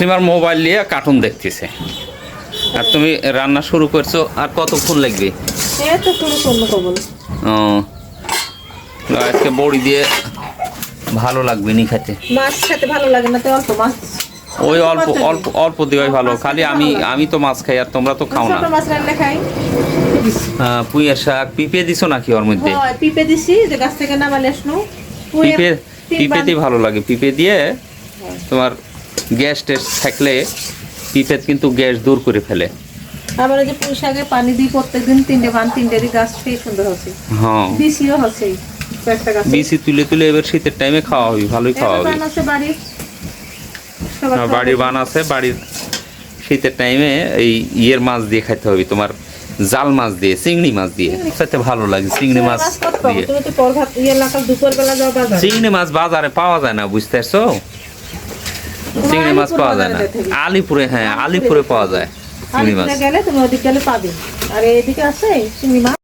তোমার মোবাইল নিয়ে কার্টুন দেখতেছে। আর তুমি রান্না শুরু করছ আর কতক্ষণ লাগবে? ও। আজকে বড়ি দিয়ে ভালো লাগবে নি খেতে। মাছ খেতে ভালো লাগে না তো অল্প মাছ। ওই অল্প অল্প অল্প দেওয়াই ভালো। খালি আমি আমি তো মাছ খাই আর তোমরা তো খাও না। মাছ রান্না খাই। পুঁইয়ের শাক পিপে দিছো নাকি ওর মধ্যে? হয় পিপে দিছি যে গাছ থেকে নামালে আসনো পিপে পিপেতে ভালো লাগে। পিপে দিয়ে তোমার গ্যাস টেস থাকলে পিপে কিন্তু গ্যাস দূর করে ফেলে। আবার যে পানি দিই প্রত্যেকদিন তিনটে দিই গাছ সেই সুন্দর হচ্ছে। হ্যাঁ। হচ্ছে বিসি তুলে তুলে এবার শীতের টাইমে খাওয়া হবে ভালোই খাওয়া হবে। বাড়ির আমার বাড়ির বান আছে বাড়ির শীতের টাইমে এই ইয়ের মাছ দিয়ে খাইতে হবে তোমার জাল মাছ দিয়ে চিংড়ি মাছ দিয়ে। খেতে ভালো লাগে চিংড়ি মাছ দিয়ে। ইয়ে চিংড়ি মাছ বাজারে পাওয়া যায় না বুঝতে পারছ চিংড়ি মাছ পাওয়া যায় না। আলিপুরে হ্যাঁ আলিপুরে পাওয়া যায় চিংড়ি মাছ। গেলে তুমি ওদিক গেলে পাবে। আর এদিকে আছে চিংড়ি মাছ।